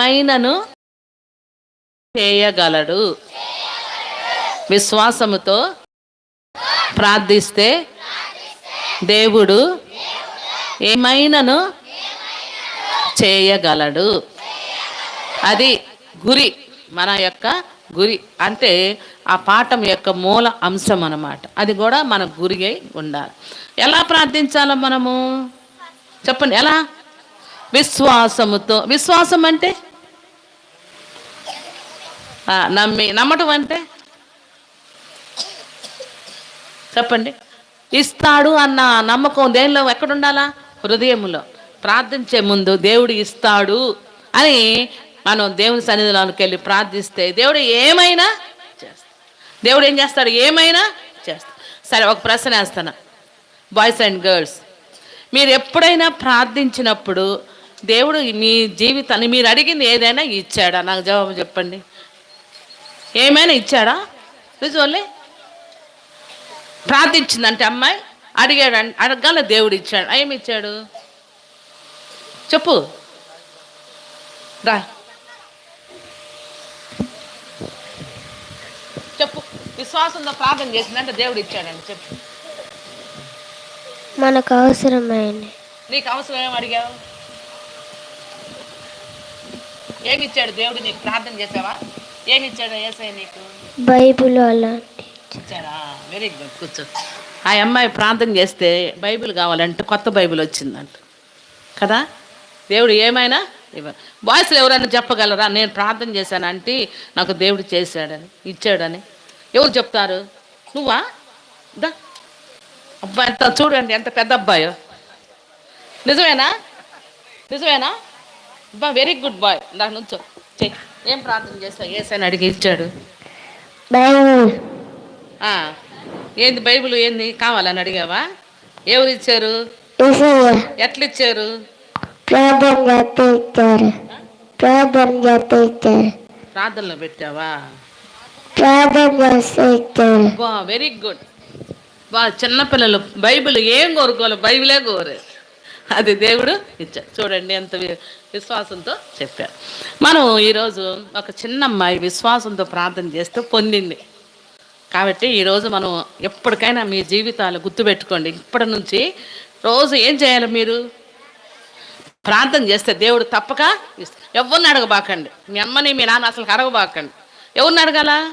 మైనను చేయగలడు. విశ్వాసముతో ప్రార్థిస్తే దేవుడు ఏమైనను చేయగలడు. అది గురి మన యొక్క గురి. అంటే ఆ పాఠం యొక్క మూల అంశం అన్నమాట. అది కూడా మన గురి అయి ఉండాలి. ఎలా ప్రార్థించాలో మనము? చెప్పండి ఎలా? విశ్వాసముతో. విశ్వాసం అంటే? నమ్మి నమ్మటం అంటే? చెప్పండి. ఇస్తాడు అన్న నమ్మకం దేనిలో? ఎక్కడ ఉండాలా హృదయంలో ప్రార్థించే ముందు దేవుడు ఇస్తాడు అని మనం దేవుని సన్నిధిలోకి వెళ్ళి ప్రార్థిస్తే దేవుడు ఏమైనా చేస్తాడు. దేవుడు ఏం చేస్తాడు? ఏమైనా చేస్తాడు. సరే ఒక ప్రశ్న వేస్తాను బాయ్స్ అండ్ గర్ల్స్ మీరు ఎప్పుడైనా ప్రార్థించినప్పుడు దేవుడు మీ జీవితాన్ని మీరు అడిగింది ఏదైనా ఇచ్చాడా? నాకు జవాబు చెప్పండి. ఏమైనా ఇచ్చాడా? నిజోలే ప్రార్థించిందంటే అమ్మాయి అడిగాడు అడగాల దేవుడు ఇచ్చాడు. ఏమి ఇచ్చాడు? చెప్పు. రా. చెప్పు. విశ్వాసంతో ప్రార్థన చేసిందంటే దేవుడు ఇచ్చాడండి చెప్పు. మనకు అవసరమైన. నీకు అవసరం ఏం అడిగావు? ఏమి ఇచ్చాడు దేవుడు? నీకు ప్రార్థన చేసావా? ఏమి ఇచ్చాడు ఏసై నీకు? బైబిల్ అలాంటి ఇచ్చాడా? వెరీ గుడ్ కూర్చో. ఆ అమ్మాయి ప్రార్థన చేస్తే బైబిల్ కావాలంటే కొత్త బైబిల్ వచ్చిందంట. కదా? దేవుడు ఏమైనా బాయ్స్లో ఎవరైనా చెప్పగలరా? నేను ప్రార్థన చేశానంటే నాకు దేవుడు చేశాడని ఇచ్చాడని. ఎవరు చెప్తారు? నువ్వా? దా. అబ్బాయి ఎంత చూడండి ఎంత పెద్ద అబ్బాయో. నిజమేనా? నిజమేనా? అబ్బా వెరీ గుడ్ బాయ్ నాకు నుంచో. చెయ్యి ఏం ప్రార్థన చేస్తావు? ఏసని అడిగి ఇచ్చాడు. ఏంది బైబిల్ ఏంది? కావాలని అడిగావా? ఎవరు ఇచ్చారు? ఏసయ్య ఎట్లా ఇచ్చారు ప్రార్థన చేస్తే ఇచ్చారు. ప్రార్థన చేస్తే ఇచ్చారు. ప్రార్థనలో పెట్టావా? Very good. బా చిన్నపిల్లలు బైబిల్ ఏం కోరుకోవాలి? బైబిలే కోరు. అది దేవుడు ఇచ్చాడు చూడండి ఎంత విశ్వాసంతో చెప్పారు. మనం ఈరోజు ఒక చిన్న అమ్మాయి విశ్వాసంతో ప్రార్థన చేస్తూ పొందింది. కాబట్టి ఈరోజు మనం ఎప్పటికైనా మీ జీవితాలు గుర్తుపెట్టుకోండి. ఇప్పటి నుంచి రోజు ఏం చేయాలి మీరు? ప్రార్థన చేస్తే దేవుడు తప్పక ఎవరిని అడగబాకండి. మీ అమ్మని మీ నాన్న అసలు అడగబాకండి. ఎవరిని అడగాల?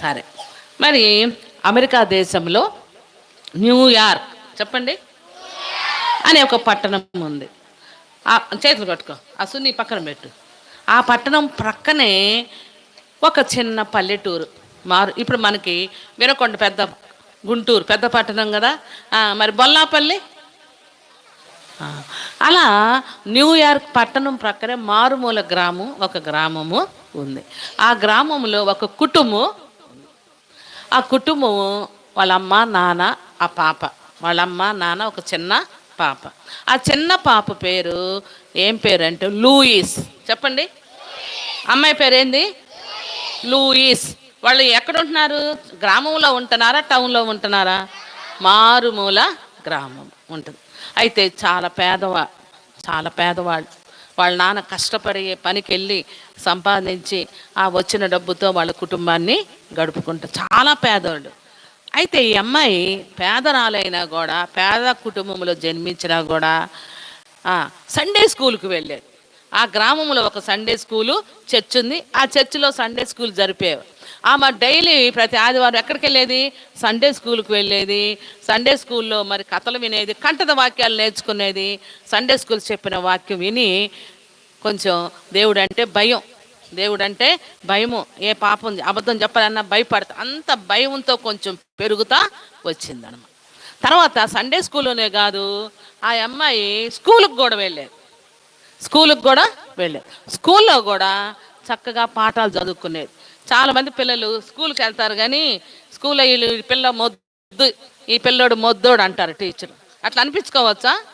సరే. మరి అమెరికా దేశంలో న్యూయార్క్ చెప్పండి. అనే ఒక పట్టణం ఉంది. ఆ చేతులు కట్టుకో. ఆ సున్ని పక్కన పెట్టు. ఆ పట్టణం ప్రక్కనే ఒక చిన్న పల్లెటూరు. మారు ఇప్పుడు మనకి వినకొండ పెద్ద గుంటూరు పెద్ద పట్టణం కదా. మరి బొల్లాపల్లి? అలా న్యూయార్క్ పట్టణం ప్రక్కనే మారుమూల గ్రామం ఒక గ్రామము ఉంది. ఆ గ్రామంలో ఒక కుటుంబం ఆ కుటుంబం వాళ్ళ అమ్మ నాన్న ఆ పాప. వాళ్ళ అమ్మ నాన్న ఒక చిన్న పాప. ఆ చిన్న పాప పేరు ఏం పేరు అంటే లూయిస్. చెప్పండి. అమ్మాయి పేరు ఏంది లూయిస్. వాళ్ళు ఎక్కడ ఉంటున్నారు గ్రామంలో ఉంటున్నారా టౌన్లో ఉంటున్నారా? మారుమూల గ్రామం ఉంటుంది. అయితే చాలా పేదవా చాలా పేదవాళ్ళు. వాళ్ళ నాన్న కష్టపడి పనికి వెళ్ళి సంపాదించి ఆ వచ్చిన డబ్బుతో వాళ్ళ కుటుంబాన్ని గడుపుకుంటారు చాలా పేదవాళ్ళు. అయితే ఈ అమ్మాయి పేదరాలైనా కూడా పేద కుటుంబంలో జన్మించినా కూడా సండే స్కూల్కి వెళ్ళేది. ఆ గ్రామంలో ఒక సండే స్కూలు చర్చ్ ఉంది. ఆ చర్చిలో సండే స్కూల్ జరిపేవి. ఆమె డైలీ ప్రతి ఆదివారం ఎక్కడికి వెళ్ళేది? సండే స్కూల్కి వెళ్ళేది. సండే స్కూల్లో మరి కథలు వినేది కంటద వాక్యాలు నేర్చుకునేది. సండే స్కూల్ చెప్పిన వాక్యం విని కొంచెం దేవుడు అంటే భయం. దేవుడు అంటే భయము. ఏ పాపం అబద్ధం చెప్పాలన్నా భయపడతా. అంత భయంతో కొంచెం పెరుగుతా వచ్చిందనమాట. తర్వాత సండే స్కూల్లోనే కాదు ఆ అమ్మాయి స్కూల్కి కూడా వెళ్ళేది. స్కూల్కి కూడా వెళ్ళేది. స్కూల్లో కూడా చక్కగా పాఠాలు చదువుకునేది. చాలామంది పిల్లలు స్కూల్కి వెళ్తారు కానీ స్కూల్లో వీళ్ళు ఈ పిల్ల మొద్దు ఈ పిల్లోడు మొద్దోడు అంటారు టీచర్. అట్లా అనిపించుకోవచ్చా?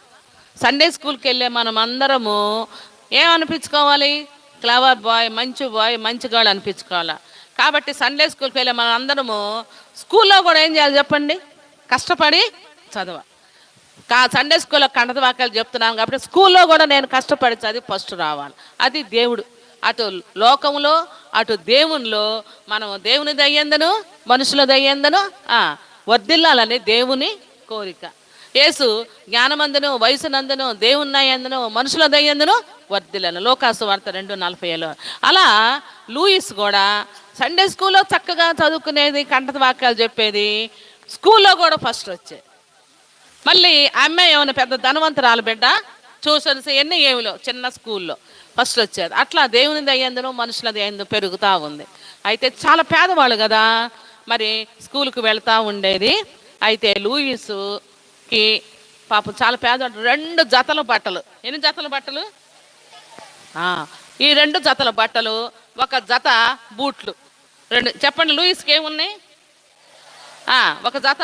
సండే స్కూల్కి వెళ్ళే మనం అందరము ఏమనిపించుకోవాలి? క్లవర్ బాయ్ మంచి బాయ్ మంచి గర్ల్ అనిపించుకోవాలి. కాబట్టి సండే స్కూల్కి వెళ్ళే మన అందరము స్కూల్లో కూడా ఏం చేయాలి చెప్పండి? కష్టపడి చదవ. కా సండే స్కూల్లో కండత వాక్యాలు చెప్తున్నాను కాబట్టి స్కూల్లో కూడా నేను కష్టపడి చదివి ఫస్ట్ రావాలి. అది దేవుడు. అటు లోకంలో అటు దేవునిలో మనం దేవుని దయ్యందను మనుషుల దయ్యందను వర్దిల్లాలని దేవుని కోరిక. యేసు జ్ఞానమందును వయసునందును దేవున్నాయందును మనుషుల దయ్యందును వర్ధిలను లోకాసు వార్త రెండు నలభై ఏళ్ళు. అలా లూయిస్ కూడా సండే స్కూల్లో చక్కగా చదువుకునేది కంటత వాక్యాలు చెప్పేది స్కూల్లో కూడా ఫస్ట్ వచ్చే. మళ్ళీ అమ్మాయి ఏమైనా పెద్ద ధనవంతురాలు బిడ్డ? ట్యూషన్స్ ఎన్ని ఏమిలో? చిన్న స్కూల్లో. ఫస్ట్ వచ్చేది. అట్లా దేవుని దయ్యందును మనుషుల దయ్యందు పెరుగుతూ ఉంది. అయితే చాలా పేదవాళ్ళు కదా మరి స్కూల్కి వెళ్తూ ఉండేది. అయితే లూయిస్ లూయిస్కి పాపం చాలా పేదవాడు రెండు జతల బట్టలు. ఎన్ని జతల బట్టలు? ఈ రెండు జతల బట్టలు ఒక జత బూట్లు. రెండు చెప్పండి లూయిస్కి ఏమున్నాయి? ఒక జత?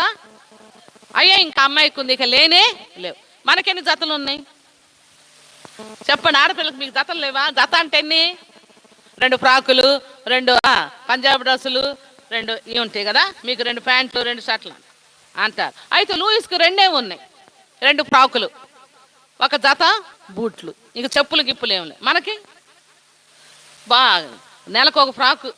అయ్యా ఇంకా అమ్మాయికి ఉంది ఇక లేనే లేవు. మనకెన్ని జతలు ఉన్నాయి? చెప్పండి ఆడపిల్లకి మీకు జతలు లేవా? జత అంటే ఎన్ని? రెండు ఫ్రాకులు రెండు పంజాబీ పంజాబ్ డ్రెస్సులు రెండు ఇవి ఉంటాయి కదా? మీకు రెండు ప్యాంట్లు రెండు షర్ట్లు. అంటారు. అయితే లూయిస్కి రెండే ఉన్నాయి. రెండు ఫ్రాకులు. ఒక జత బూట్లు. ఇక చెప్పులు గిప్పులు ఏమి లేవు. మనకి బా నెలకు ఒక ఫ్రాకు.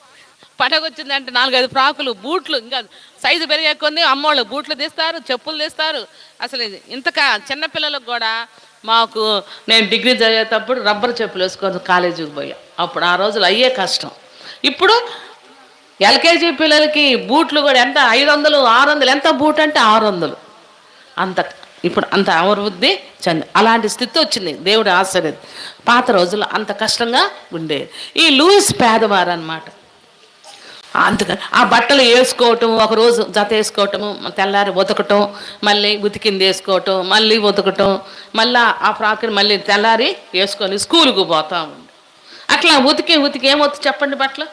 పండగ వచ్చిందంటే నాలుగైదు ఫ్రాకులు బూట్లు ఇంకా సైజు పెరిగే కొన్ని అమ్మోళ్ళు బూట్లు తీస్తారు చెప్పులు తీస్తారు. అసలు ఇది ఇంతకా చిన్నపిల్లలకు కూడా మాకు నేను డిగ్రీ చదివేటప్పుడు రబ్బర్ చెప్పులు వేసుకొని కాలేజీకి పోయా. అప్పుడు ఆ రోజులు అయ్యే కష్టం. ఇప్పుడు ఎల్కేజీ పిల్లలకి బూట్లు కూడా ఎంత? ఐదు వందలు ఆరు వందలు ఎంత బూట్ అంటే ఆరు వందలు అంత ఇప్పుడు అంత అమృద్ధి చెంది అలాంటి స్థితి వచ్చింది. దేవుడు ఆశ్చర్యం. పాత రోజుల్లో అంత కష్టంగా ఉండేది ఈ లూయిస్ పేదవారు అనమాట అందుకని ఆ బట్టలు వేసుకోవటం ఒక రోజు జత వేసుకోవటము తెల్లారి ఉతకటం మళ్ళీ ఉతికింది వేసుకోవటం మళ్ళీ ఉతకటం మళ్ళీ ఆ ఫ్రాక్ని మళ్ళీ తెల్లారి వేసుకొని స్కూల్కి పోతా ఉండి. అట్లా ఉతికి ఉతికి ఏమవుతుంది చెప్పండి బట్టలు?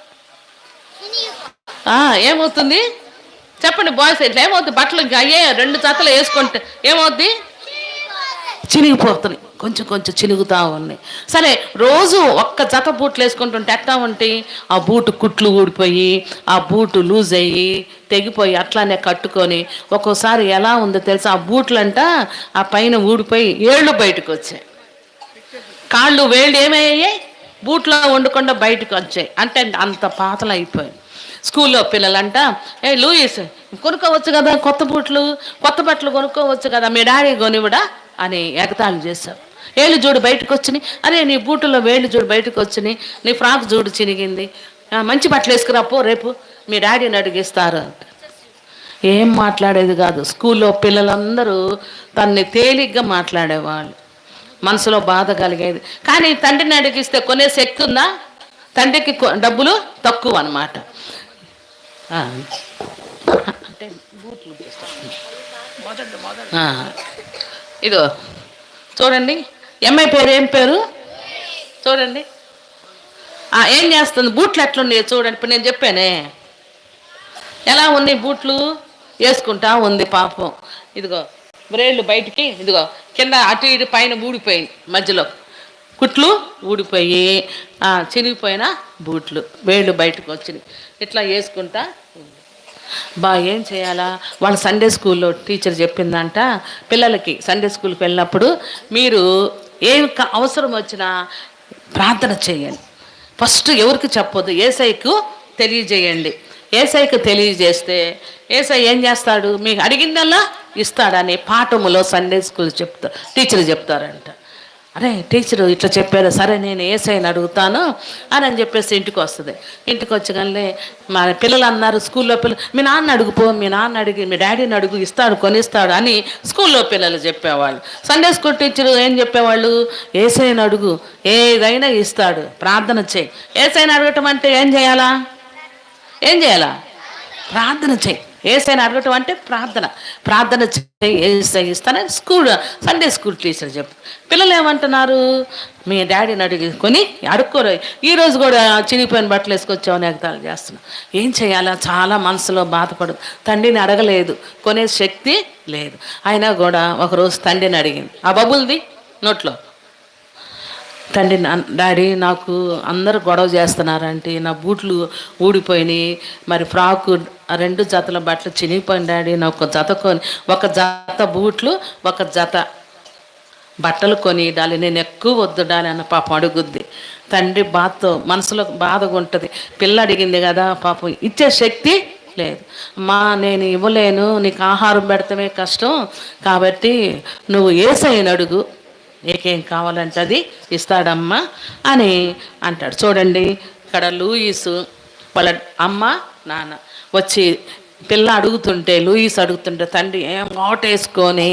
ఏమవుతుంది? చెప్పండి బాయ్స్ ఇట్లా ఏమవుతుంది? బట్టలు అయ్యే రెండు జతలు వేసుకుంటే ఏమవుద్ది? చినిగిపోతున్నాయి. కొంచెం కొంచెం చినుగుతా ఉన్నాయి. సరే రోజు ఒక్క జత బూట్లు వేసుకుంటుంటే ఎట్టా ఉంటే ఆ బూటు కుట్లు ఊడిపోయి ఆ బూటు లూజ్ అయ్యి తెగిపోయి అట్లానే కట్టుకొని ఒక్కోసారి ఎలా ఉందో తెలుసా? ఆ బూట్లంట ఆ పైన ఊడిపోయి ఏళ్ళు బయటకు వచ్చాయి. కాళ్ళు వేళ్ళు ఏమయ్యాయి? బూట్లో వండకుండా బయటకు వచ్చాయి. అంటే అంత పాతలు అయిపోయాయి. స్కూల్లో పిల్లలంట ఏ లూయిస్ కొనుక్కోవచ్చు కదా కొత్త బూట్లు కొత్త బట్టలు కొనుక్కోవచ్చు కదా మీ డాడీ కొనివ్వడా? అని ఎగతాళి చేశారు. ఏళ్ళు చూడు బయటకు వచ్చినాయి. అరే నీ బూటులో వేళ్ళు చూడు బయటకు వచ్చినాయి. నీ ఫ్రాక్ చూడు చినిగింది. మంచి బట్టలు వేసుకురా పో రేపు. మీ డాడీని అడిగిస్తారు. ఏం మాట్లాడేది కాదు. స్కూల్లో పిల్లలందరూ తన్ని తేలిగ్గా మాట్లాడేవాళ్ళు. మనసులో బాధ కలిగేది. కానీ తండ్రిని అడిగిస్తే కొనే శక్తి ఉందా? తండ్రికి డబ్బులు తక్కువ అనమాట అంటే బూట్లు ఇదో. చూడండి. ఎంఐ పేరు ఏం పేరు? చూడండి. ఏం చేస్తుంది? బూట్లు ఎట్లున్నాయి చూడండి. ఇప్పుడు నేను చెప్పానే. ఎలా ఉన్నాయి బూట్లు? వేసుకుంటా ఉంది పాపం. ఇదిగో. బ్రేళ్ళు బయటికి ఇదిగో కింద అటు ఇటు పైన ఊడిపోయింది మధ్యలో. కుట్లు ఊడిపోయి చినిగిపోయిన బూట్లు వేళ్ళు బయటకు వచ్చినాయి. ఇట్లా వేసుకుంటా బా ఏం చేయాలా? వాళ్ళ సండే స్కూల్లో టీచర్ చెప్పిందంట పిల్లలకి సండే స్కూల్కి వెళ్ళినప్పుడు మీరు ఏం అవసరం వచ్చినా ప్రార్థన చేయండి. ఫస్ట్ ఎవరికి చెప్పొద్దు? ఏసైకు తెలియజేయండి. ఏసైకు తెలియజేస్తే ఏసై ఏం చేస్తాడు? మీకు అడిగిందల్లా? ఇస్తాడని పాఠములో సండే స్కూల్ చెప్తా టీచర్ చెప్తారంట. అరే టీచరు ఇట్లా చెప్పారు సరే నేను ఏసైని అడుగుతాను అని అని చెప్పేసి ఇంటికి వస్తుంది. ఇంటికి వచ్చగానే మా పిల్లలు అన్నారు స్కూల్లో పిల్లలు మీ నాన్న అడుగుపో మీ నాన్న అడిగి మీ డాడీని అడుగు ఇస్తాడు కొనిస్తాడు అని స్కూల్లో పిల్లలు చెప్పేవాళ్ళు. సండే స్కూల్ టీచరు ఏం చెప్పేవాళ్ళు? ఏసైని అడుగు ఏదైనా ఇస్తాడు ప్రార్థన చేయి. ఏసైని అడగటం అంటే ఏం చేయాలా? ఏం చేయాలా? ప్రార్థన చేయి. ఏసైనా అడగటం అంటే ప్రార్థన. ప్రార్థన చేయి ఇస్తానని స్కూల్ సండే స్కూల్ టీచర్ చెప్పు. పిల్లలు ఏమంటున్నారు? మీ డాడీని అడుగుకొని అడుక్కోరు. ఈరోజు కూడా చినిగిపోయిన బట్టలు వేసుకొచ్చామని ఎగతాలు చేస్తున్నాం. ఏం చేయాలా? చాలా మనసులో బాధపడు. తండ్రిని అడగలేదు. కొనే శక్తి లేదు. అయినా కూడా ఒకరోజు తండ్రిని అడిగింది. ఆ బబుల్ది నోట్లో. తండ్రి డాడీ నాకు అందరు గొడవ చేస్తున్నారంటే నా బూట్లు ఊడిపోయినాయి మరి ఫ్రాకు రెండు జతల బట్టలు చినిగిపోయిన డాడీ నాకు జత కొని ఒక జత బూట్లు ఒక జత బట్టలు కొని డాలి నేను ఎక్కువ వద్దు డాలి అన్న పాపం అడుగుద్ది. తండ్రి బాధతో మనసులో బాధగా ఉంటుంది. పిల్ల అడిగింది కదా పాపం ఇచ్చే శక్తి లేదు. మా నేను ఇవ్వలేను నీకు ఆహారం పెడతామే కష్టం కాబట్టి నువ్వు ఏసైన అడుగు నీకేం కావాలంటే అది ఇస్తాడమ్మా అని అంటాడు. చూడండి ఇక్కడ లూయిసు వాళ్ళ అమ్మ నాన్న వచ్చి పిల్ల అడుగుతుంటే లూయిస్ అడుగుతుంటే తండ్రి ఏం ఓటేసుకొని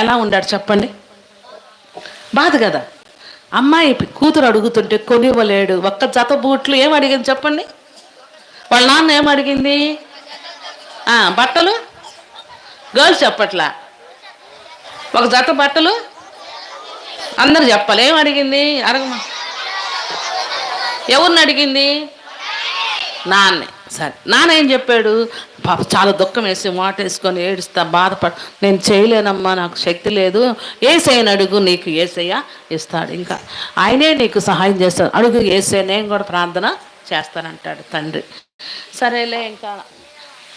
ఎలా ఉండాడు చెప్పండి? బాధ కదా. అమ్మాయి కూతురు అడుగుతుంటే కొనివ్వలేడు. ఒక్క జత బూట్లు ఏం అడిగింది చెప్పండి? వాళ్ళ నాన్న ఏం అడిగింది? బట్టలు? గర్ల్స్ చెప్పట్లా? ఒక జత బట్టలు? అందరు చెప్పాలి. ఏం అడిగింది? అడగమా? ఎవరిని అడిగింది? నాన్నే. సరే. నాన్న ఏం చెప్పాడు? పాప చాలా దుఃఖం వేసి మాటేసుకొని ఏడుస్తా బాధపడ. నేను చేయలేనమ్మా నాకు శక్తి లేదు. ఏసైని అడుగు నీకు ఏసయ్య ఇస్తాడు. ఇంకా ఆయనే నీకు సహాయం చేస్తాడు. అడుగు ఏసై నేను కూడా ప్రార్థన చేస్తానంటాడు తండ్రి. సరేలే ఇంకా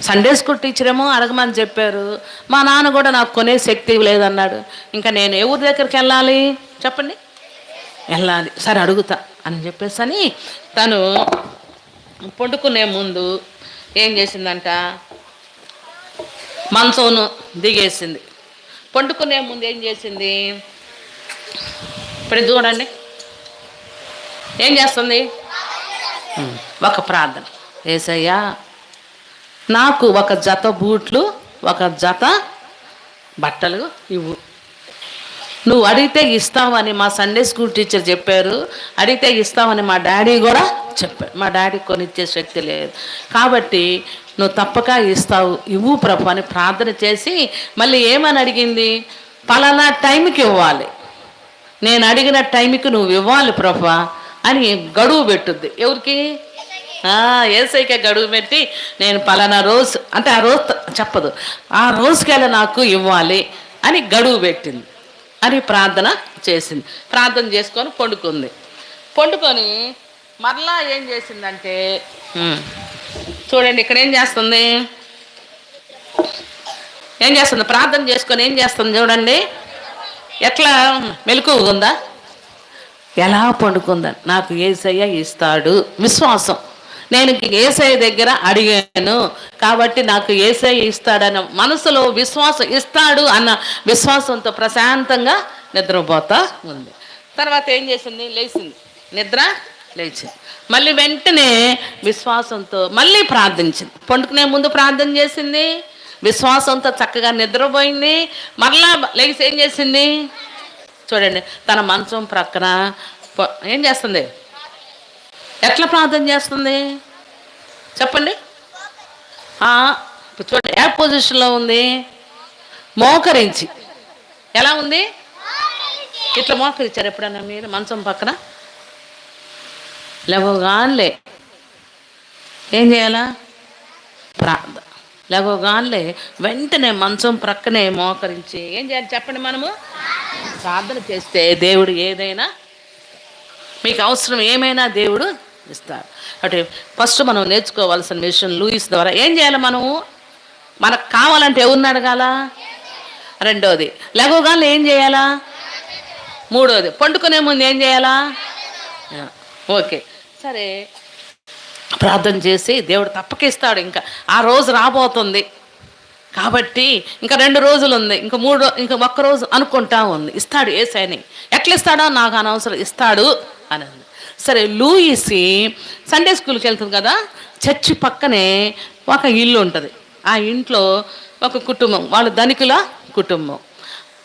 సండే స్కూల్ టీచర్ ఏమో అడగమని చెప్పారు. మా నాన్న కూడా నాకు కొనే శక్తి లేదన్నాడు. ఇంకా నేను ఏ ఊరి దగ్గరికి వెళ్ళాలి? చెప్పండి. వెళ్ళాలి. సరే అడుగుతా అని చెప్పేసి అని తను పండుకునే ముందు ఏం చేసిందంట? మంచంను దిగేసింది. పండుకునే ముందు ఏం చేసింది? ఇప్పుడు చూడండి. ఏం చేస్తుంది? ఒక ప్రార్థన. ఏసయ్యా నాకు ఒక జత బూట్లు ఒక జత బట్టలు ఇవ్వు. నువ్వు అడిగితే ఇస్తావని మా సండే స్కూల్ టీచర్ చెప్పారు. అడిగితే ఇస్తావని మా డాడీ కూడా చెప్పారు. మా డాడీ కొనిచ్చే శక్తి లేదు. కాబట్టి నువ్వు తప్పక ఇస్తావు ఇవ్వు ప్రభు అని ప్రార్థన చేసి మళ్ళీ ఏమని అడిగింది? పలానా టైంకి ఇవ్వాలి. నేను అడిగిన టైంకి నువ్వు ఇవ్వాలి ప్రభు అని గడువు పెట్టుద్ది. ఎవరికి? ఏసైకే గడువు పెట్టి నేను పలానా రోజు అంటే ఆ రోజు చెప్పదు ఆ రోజుకెళ్ళ నాకు ఇవ్వాలి అని గడువు పెట్టింది. అని ప్రార్థన చేసింది. ప్రార్థన చేసుకొని పండుకుంది. పండుకొని మరలా ఏం చేసిందంటే చూడండి ఇక్కడ ఏం చేస్తుంది? ఏం చేస్తుంది? ప్రార్థన చేసుకొని ఏం చేస్తుంది చూడండి. ఎట్లా? మెలకు ఉందా? ఎలా పండుకుందా? నాకు ఏసయ్య ఇస్తాడు. విశ్వాసం. నేను ఏసఐ దగ్గర అడిగాను కాబట్టి నాకు ఏసఐ ఇస్తాడన్న మనసులో విశ్వాసం ఇస్తాడు అన్న విశ్వాసంతో ప్రశాంతంగా నిద్రపోతా ఉంది. తర్వాత ఏం చేసింది? లేచింది. నిద్ర లేచింది. మళ్ళీ వెంటనే విశ్వాసంతో మళ్ళీ ప్రార్థించింది. పండుకునే ముందు ప్రార్థన చేసింది. విశ్వాసంతో చక్కగా నిద్రపోయింది. మరలా లేచి ఏం చేసింది? చూడండి తన మంచం ప్రక్కన ప- ఏం చేస్తుంది? ఎట్లా ప్రార్థన చేస్తుంది? చెప్పండి. చూడండి ఏ పొజిషన్లో ఉంది. మోకరించి. ఎలా ఉంది? ఇట్లా మోకరించారు ఎప్పుడన్నా మీరు? మంచం పక్కన? లెవగాన్లే ఏం చేయాలా? ప్రార్థన లెవగాన్లే వెంటనే మంచం ప్రక్కనే మోకరించి. ఏం చేయాలి చెప్పండి మనము? ప్రార్థన చేస్తే దేవుడు ఏదైనా మీకు అవసరం ఏమైనా దేవుడు ఇస్తాడు అంటే ఫస్ట్ మనం నేర్చుకోవాల్సిన విషయం లూయిస్ ద్వారా ఏం చేయాలి మనము? మనకు కావాలంటే ఎవరిని అడగాల? రెండోది లేవగానే ఏం చేయాలా? మూడోది పండుకునే ముందు ఏం చేయాలా? ఓకే. సరే. ప్రార్థన చేసి దేవుడు తప్పకిస్తాడు ఇంకా. ఆ రోజు రాబోతుంది. కాబట్టి ఇంకా రెండు రోజులు ఉంది. ఇంకా మూడు ఇంకా ఒక్క రోజు అనుకుంటా ఉంది. ఇస్తాడు ఏసైని ఎట్లా ఇస్తాడో నాకు అనవసరం. ఇస్తాడు అని సరే లూయిసి సండే స్కూల్కి వెళ్తుంది కదా చర్చి పక్కనే ఒక ఇల్లు ఉంటుంది. ఆ ఇంట్లో ఒక కుటుంబం వాళ్ళు ధనికుల కుటుంబం.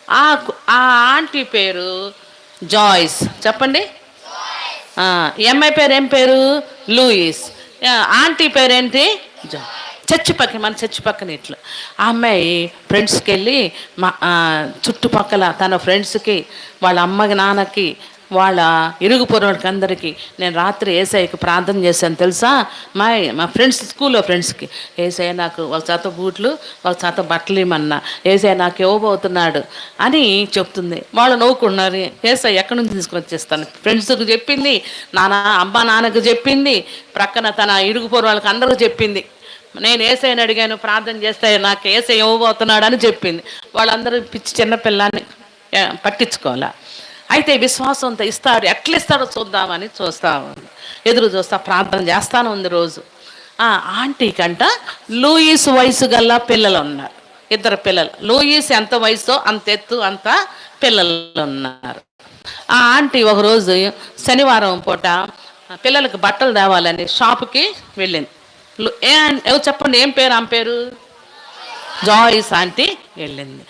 ఆ ఆ ఆంటీ పేరు జాయ్స్. చెప్పండి. అమ్మాయి పేరు ఏం పేరు? లూయిస్. ఆంటీ పేరేంటి జా చర్చి పక్కన మన చర్చి పక్కన ఇట్లా. ఆ అమ్మాయి ఫ్రెండ్స్కి వెళ్ళి మా చుట్టుపక్కల తన ఫ్రెండ్స్కి వాళ్ళ అమ్మకి నాన్నకి వాళ్ళ ఇరుగు పొరుగుకి అందరికీ నేను రాత్రి ఏసఐకి ప్రార్థన చేశాను తెలుసా? మా మా ఫ్రెండ్స్ స్కూల్లో ఫ్రెండ్స్కి ఏసఐ నాకు ఒక చేత బూట్లు ఒక చేత బట్టలు ఇమ్మన్నా ఏసఐ నాకు ఇవ్వబోతున్నాడు అని చెప్తుంది. వాళ్ళు నవ్వుకున్నారు ఏసఐ ఎక్కడి నుంచి తీసుకొని వచ్చేస్తాను? ఫ్రెండ్స్కి చెప్పింది నాన్న అమ్మ నాన్నకు చెప్పింది ప్రక్కన తన ఇరుగు పొరవాళ్ళకి అందరికీ చెప్పింది. నేను ఏసైని అడిగాను ప్రార్థన చేస్తే నాకు ఏసై ఇవ్వబోతున్నాడు అని చెప్పింది. వాళ్ళందరూ పిచ్చి చిన్నపిల్లాన్ని పట్టించుకోవాలా? అయితే విశ్వాసంతో ఇస్తాడు ఎట్లా ఇస్తాడో చూద్దామని చూస్తా ఉంది. ఎదురు చూస్తా ప్రార్థన చేస్తాను ఉంది రోజు. ఆ ఆంటీ కంట లూయిస్ వయసు గల పిల్లలు ఉన్నారు ఇద్దరు పిల్లలు. లూయిస్ ఎంత వయసో అంత ఎత్తు అంత పిల్లలు ఉన్నారు ఆ ఆంటీ ఒకరోజు శనివారం పూట పిల్లలకు బట్టలు తేవాలని షాప్కి వెళ్ళింది. ఏ చెప్పండి ఏం పేరు ఆమె పేరు? జాయిస్ ఆంటీ వెళ్ళింది.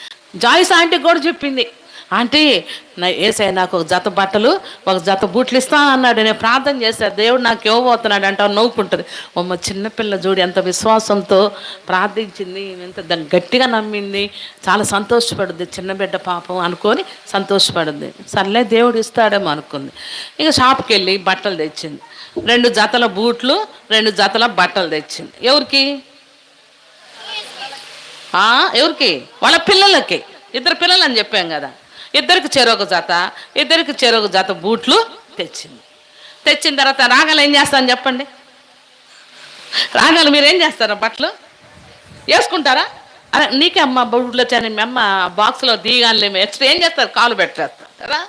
జాయిస్ ఆంటీ కూడా చెప్పింది ఆంటీ నా ఏసై నాకు ఒక జత బట్టలు ఒక జత బూట్లు ఇస్తాను అన్నాడు. నేను ప్రార్థన చేశాను దేవుడు నాకు ఇవ్వబోతున్నాడు అంటే నవ్వుకుంటుంది. అమ్మ చిన్నపిల్ల జోడి ఎంత విశ్వాసంతో ప్రార్థించింది ఎంత గట్టిగా నమ్మింది చాలా సంతోషపడుద్ది చిన్న బిడ్డ పాపం అనుకొని సంతోషపడుద్ది. సర్లే దేవుడు ఇస్తాడేమో అనుకుంది. ఇక షాప్కి వెళ్ళి బట్టలు తెచ్చింది. రెండు జతల బూట్లు రెండు జతల బట్టలు తెచ్చింది. ఎవరికి? ఎవరికి? వాళ్ళ పిల్లలకి. ఇద్దరు పిల్లలు అని చెప్పాం కదా. ఇద్దరికి చెరొక జత ఇద్దరికి చెరొక జత బూట్లు తెచ్చింది. తెచ్చిన తర్వాత రాగాలు ఏం చేస్తాను చెప్పండి? రాగాలు మీరు ఏం చేస్తారా బట్టలు? వేసుకుంటారా? అరే నీకే అమ్మ బూట్లు వచ్చాను మీ అమ్మ బాక్స్లో దిగాలి ఎక్స్ట్రా ఏం చేస్తారు? కాలు పెట్టేస్తారా?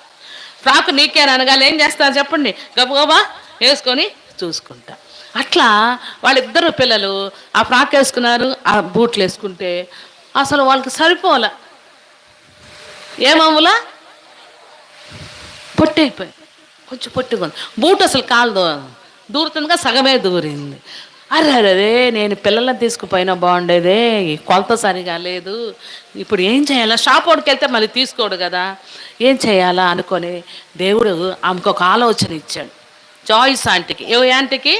ఫ్రాక్ నీకే అనగాలి ఏం చేస్తారు చెప్పండి? గబగబా వేసుకొని చూసుకుంటా. అట్లా వాళ్ళిద్దరు పిల్లలు ఆ ఫ్రాక్ వేసుకున్నారు ఆ బూట్లు వేసుకుంటే అసలు వాళ్ళకి సరిపోలే. ఏమమ్ములా పొట్టి అయిపోయింది. కొంచెం పొట్టుకుంది. బూట్ అసలు కాలు దూరుతుందిగా సగమే దూరింది. అరే అరే అరే నేను పిల్లలను తీసుకుపోయినా బాగుండేదే. ఈ కొలత సరిగా లేదు. ఇప్పుడు ఏం చేయాలా? షాప్ వాడికి వెళ్తే మళ్ళీ తీసుకోడు కదా. ఏం చేయాలా అనుకొని దేవుడు ఆమెకు ఒక ఆలోచన ఇచ్చాడు. చాయిస్ ఆంటీకి ఏ ఆంటీకి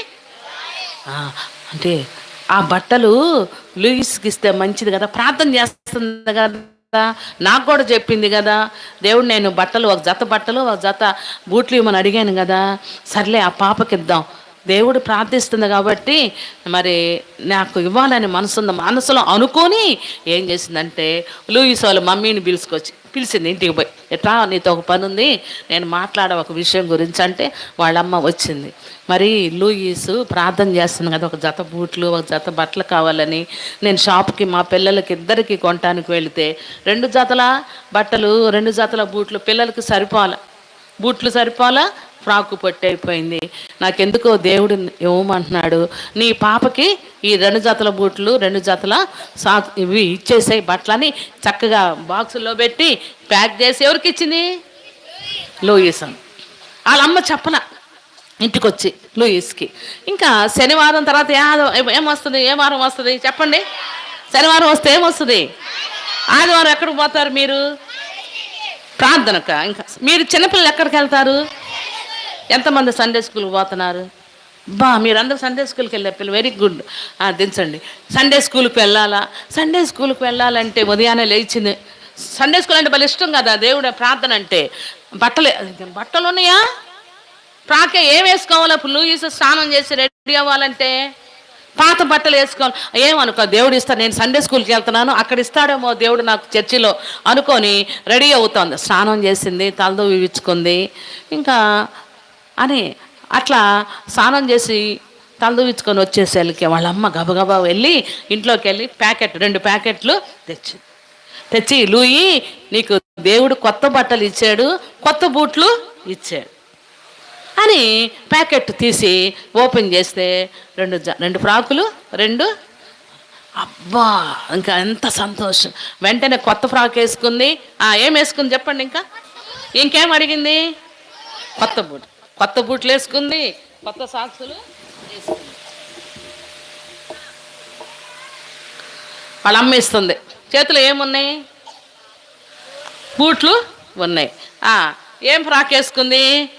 అంటే ఆ బట్టలు లూయిస్కి ఇస్తే మంచిది కదా. ప్రార్థన చేస్తుంది కదా. నాకు కూడా చెప్పింది కదా. దేవుడు నేను బట్టలు ఒక జత బట్టలు ఒక జత బూట్లు ఇవ్వమని అడిగాను కదా. సర్లే ఆ పాపకి ఇద్దాం. దేవుడు ప్రార్థిస్తుంది కాబట్టి మరి నాకు ఇవ్వాలని మనసుంది. మనసులో అనుకొని ఏం చేసిందంటే లూయిస్ వాళ్ళ మమ్మీని పిలుచుకొచ్చి పిలిచింది ఇంటికి పోయి. ఎట్లా? నీతో ఒక పని ఉంది నేను మాట్లాడే ఒక విషయం గురించి అంటే వాళ్ళమ్మ వచ్చింది. మరి లూయిస్ ప్రార్థన చేస్తుంది కదా ఒక జత బూట్లు ఒక జత బట్టలు కావాలని. నేను షాప్కి మా పిల్లలకి ఇద్దరికి కొనటానికి వెళితే రెండు జతల బట్టలు రెండు జతల బూట్లు పిల్లలకి సరిపోల బూట్లు సరిపోలా ఫ్రాకు పొట్టి అయిపోయింది. నాకెందుకో దేవుడు ఇవ్వమంటున్నాడు. నీ పాపకి ఈ రెండు జతల బూట్లు రెండు జతల సా ఇవి ఇచ్చేసే బట్టలని చక్కగా బాక్సుల్లో పెట్టి ప్యాక్ చేసి ఎవరికి ఇచ్చింది? లూయిస్ వాళ్ళ అమ్మ చెప్పల ఇంటికి వచ్చి లూయిస్కి. ఇంకా శనివారం తర్వాత ఏమొస్తుంది? ఏ వారం వస్తుంది? చెప్పండి. శనివారం వస్తే ఏమొస్తుంది? ఆదివారం ఎక్కడికి పోతారు మీరు? ప్రార్థనక. ఇంకా మీరు చిన్నపిల్లలు ఎక్కడికి వెళ్తారు? ఎంతమంది సండే స్కూల్కి పోతున్నారు? బా మీరందరూ సండే స్కూల్కి వెళ్ళే పిల్లలు వెరీ గుడ్ దించండి. సండే స్కూల్కి వెళ్ళాలా? సండే స్కూల్కి వెళ్ళాలంటే ఉదయాన్నే లేచింది. సండే స్కూల్ అంటే భలే ఇష్టం కదా దేవుడు ప్రార్థన అంటే. బట్టలు బట్టలు ఉన్నాయా? ప్రాకే ఏం వేసుకోవాలి? అప్పుడు లూయిస్ స్నానం చేసి రెడీ అవ్వాలంటే పాత బట్టలు వేసుకోవాలి. ఏమనుకో దేవుడు ఇస్తాడు నేను సండే స్కూల్కి వెళ్తున్నాను అక్కడ ఇస్తాడేమో దేవుడు నాకు చర్చిలో అనుకొని రెడీ అవుతోంది. స్నానం చేసింది తలదో వివిచ్చుకుంది ఇంకా అని అట్లా స్నానం చేసి తలదూవించుకొని వచ్చేసరికి వాళ్ళ అమ్మ గబగబా వెళ్ళి ఇంట్లోకి వెళ్ళి ప్యాకెట్ రెండు ప్యాకెట్లు తెచ్చింది తెచ్చి లూయి నీకు దేవుడు కొత్త బట్టలు ఇచ్చాడు కొత్త బూట్లు ఇచ్చాడు. అని ప్యాకెట్ తీసి ఓపెన్ చేస్తే రెండు జ- రెండు ఫ్రాకులు రెండు అబ్బా! ఇంకా ఎంత సంతోషం. వెంటనే కొత్త ఫ్రాక్ వేసుకుంది. ఏం వేసుకుంది చెప్పండి ఇంకా? ఇంకేం అడిగింది? కొత్త బూట్ కొత్త బూట్లు వేసుకుంది కొత్త సాక్సులు వేసుకుంది. వాళ్ళ అమ్మ ఇస్తుంది ఏమున్నాయి? బూట్లు ఉన్నాయి. ఏం ఫ్రాక్ వేసుకుంది?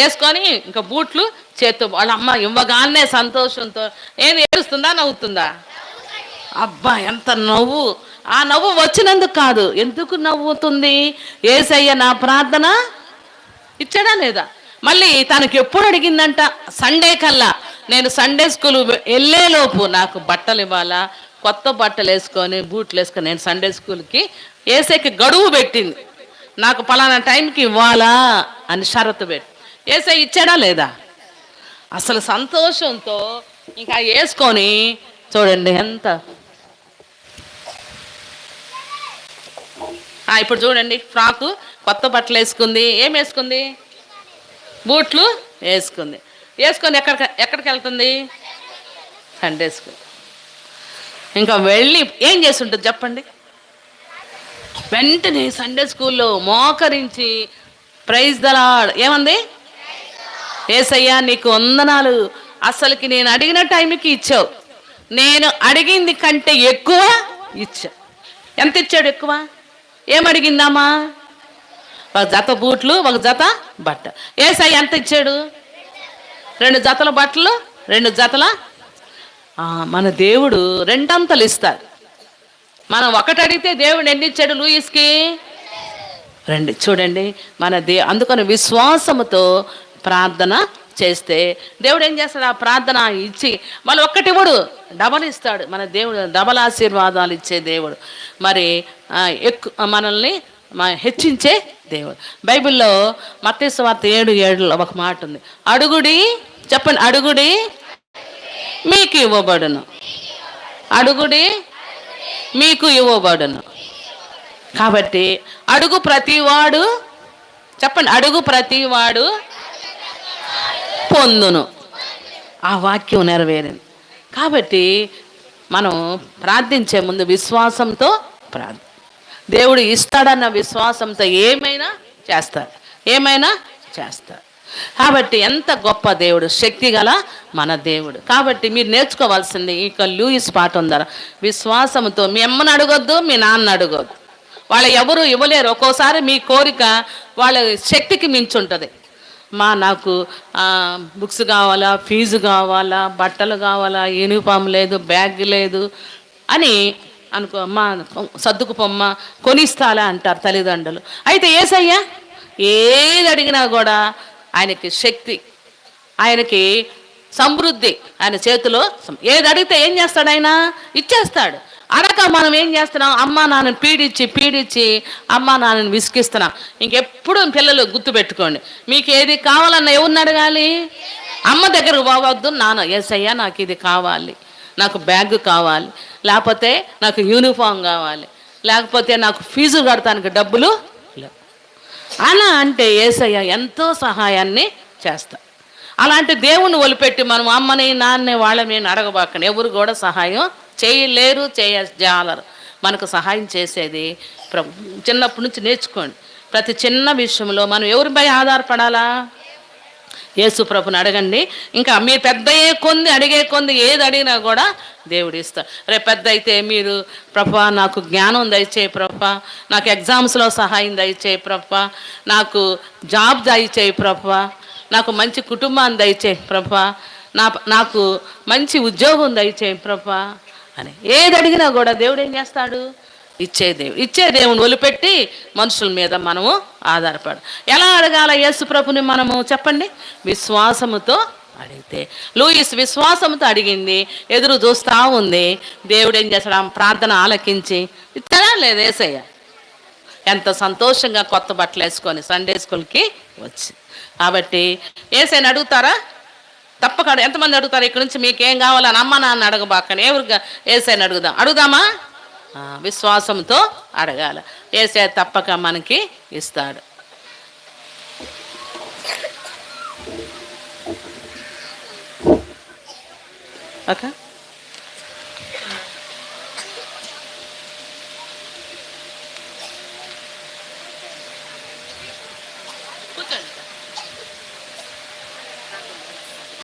వేసుకొని ఇంకా బూట్లు చేత్తో వాళ్ళ అమ్మ ఇవ్వగానే సంతోషంతో ఏది ఏడుస్తుందా? నవ్వుతుందా? అబ్బా ఎంత నవ్వు. ఆ నవ్వు వచ్చినందుకు కాదు ఎందుకు నవ్వుతుంది? ఏసయ్య నా ప్రార్థన ఇచ్చాడా లేదా? మళ్ళీ తనకి ఎప్పుడు అడిగిందంట సండే కల్లా నేను సండే స్కూల్ వెళ్ళేలోపు నాకు బట్టలు ఇవ్వాలా? కొత్త బట్టలు వేసుకొని బూట్లు వేసుకొని నేను సండే స్కూల్కి ఏసైకి గడువు పెట్టింది. నాకు పలానా టైంకి ఇవ్వాలా? అని షరతు పెట్టి. ఏసై ఇచ్చాడా లేదా? అసలు సంతోషంతో ఇంకా వేసుకొని చూడండి ఎంత. ఇప్పుడు చూడండి ఫ్రాకు కొత్త బట్టలు వేసుకుంది. ఏం వేసుకుంది? బూట్లు వేసుకుంది. వేసుకొని ఎక్కడికి ఎక్కడికి వెళ్తుంది? సండే స్కూల్ ఇంకా వెళ్ళి ఏం చేసి ఉంటుంది చెప్పండి? వెంటనే సండే స్కూల్లో మోకరించి ప్రైజ్ దలాడ్ ఏమంది? ఏసయ్యా నీకు వందనాలు. అసలుకి నేను అడిగిన టైంకి ఇచ్చావు. నేను అడిగింది కంటే ఎక్కువ ఇచ్చా. ఎంత ఇచ్చాడు ఎక్కువ? ఏమడిగిందమ్మా ఒక జత బూట్లు ఒక జత బట్ట. ఏసయ్య ఎంత ఇచ్చాడు? రెండు జతల బట్టలు రెండు జతల? మన దేవుడు రెండంతలు ఇస్తాడు. మనం ఒకటి అడిగితే దేవుడు ఎన్ని ఇచ్చాడు లూయిస్కి? రండి. చూడండి మన దే అందుకని విశ్వాసముతో ప్రార్థన చేస్తే దేవుడు ఏం చేస్తాడు? ఆ ప్రార్థన ఇచ్చి మళ్ళీ ఒక్కటి ఇవ్వడు. డబల్ ఇస్తాడు. మన దేవుడు డబల్ ఆశీర్వాదాలు ఇచ్చే దేవుడు. మరి ఎక్కు మనల్ని హెచ్చించే దేవుడు. బైబిల్లో మత్తయి ఏడు ఏడులో ఒక మాట ఉంది. అడుగుడి చెప్పండి అడుగుడి మీకు ఇవ్వబడును. అడుగుడి మీకు ఇవ్వబడును. కాబట్టి అడుగు ప్రతివాడు చెప్పండి అడుగు ప్రతివాడు పొందును. ఆ వాక్యం నెరవేరింది. కాబట్టి మనం ప్రార్థించే ముందు విశ్వాసంతో ప్రార్థ దేవుడు ఇస్తాడన్న విశ్వాసంతో ఏమైనా చేస్తాడు. ఏమైనా చేస్తాడు. కాబట్టి ఎంత గొప్ప దేవుడు శక్తి గల మన దేవుడు. కాబట్టి మీరు నేర్చుకోవాల్సింది ఇక లూయిస్ పాట ఉందర. విశ్వాసంతో మీ అమ్మని అడగొద్దు మీ నాన్న అడగొద్దు. వాళ్ళు ఎవరు ఇవ్వలేరు. ఒక్కోసారి మీ కోరిక వాళ్ళ శక్తికి మించి ఉంటుంది మా నాకు బుక్స్ కావాలా ఫీజు కావాలా బట్టలు కావాలా యూనిఫామ్ లేదు బ్యాగ్ లేదు అని అనుకో మా సర్దుకు పొమ్మ కొనిస్తాలా అంటారు తల్లిదండ్రులు. అయితే ఏసయ్యా ఏది అడిగినా కూడా ఆయనకి శక్తి ఆయనకి సమృద్ధి ఆయన చేతిలో ఏది అడిగితే ఏం చేస్తాడు ఆయన? ఇచ్చేస్తాడు. అనక మనం ఏం చేస్తున్నాం? అమ్మా నాన్నని పీడించి పీడించి అమ్మా నాన్నని విసిగిస్తున్నాం. ఇంకెప్పుడు పిల్లలు గుర్తుపెట్టుకోండి మీకు ఏది కావాలన్నా ఎవరిని అడగాలి? అమ్మ దగ్గరకు పోవద్దు. నాన్న ఎస్ అయ్యా నాకు ఇది కావాలి. నాకు బ్యాగ్ కావాలి. లేకపోతే నాకు యూనిఫామ్ కావాలి. లేకపోతే నాకు ఫీజు కడతానికి డబ్బులు లేవు. అలా అంటే ఏసయ్య ఎంతో సహాయాన్ని చేస్తా. అలాంటి దేవుణ్ణి వదిలిపెట్టి మనం అమ్మని నాన్నే వాళ్ళని అడగబాకండి. ఎవరు కూడా సహాయం చేయలేరు చేయజాలరు. మనకు సహాయం చేసేది ప్రభు. చిన్నప్పటి నుంచి నేర్చుకోండి. ప్రతి చిన్న విషయంలో మనం ఎవరిపై ఆధారపడాలా? యేసు ప్రభుని అడగండి. ఇంకా మీ పెద్దయ్యే కొంది అడిగే కొంది ఏది అడిగినా కూడా దేవుడు ఇస్తాడు. రేపు పెద్ద అయితే మీరు ప్రభా నాకు జ్ఞానం దయచేయి ప్రభా నాకు ఎగ్జామ్స్లో సహాయం దయచేయి ప్రభా నాకు జాబ్ దయచేయి ప్రభా నాకు మంచి కుటుంబాన్ని దయచేయి ప్రభా నా నాకు మంచి ఉద్యోగం దయచేయి ప్రభా అని. ఏది అడిగినా కూడా దేవుడు ఏం చేస్తాడు? ఇచ్చే దేవుడు ఇచ్చే దేవుని వదిలిపెట్టి మనుషుల మీద మనము ఆధారపడు ఎలా అడగాల యేసు ప్రభుని మనము చెప్పండి? విశ్వాసముతో అడిగితే. లూయిస్ విశ్వాసంతో అడిగింది ఎదురు చూస్తూ ఉంది. దేవుడు ఏం చేస్తాడు? ఆమె ప్రార్థన ఆలకించి ఇచ్చారా లేదు ఏసయ్య? ఎంత సంతోషంగా కొత్త బట్టలు వేసుకొని సండే స్కూల్కి వచ్చి. కాబట్టి ఏసైనా అడుగుతారా? తప్పక ఎంతమంది అడుగుతారు ఇక్కడి నుంచి? మీకేం ఏం కావాలని అమ్మ నాన్న అడగబాకని ఎవరు ఏసైనా అడుగుదాం. అడుగుదామా? విశ్వాసంతో అడగాల. ఏసే తప్పక మనకి ఇస్తాడు. ఓకే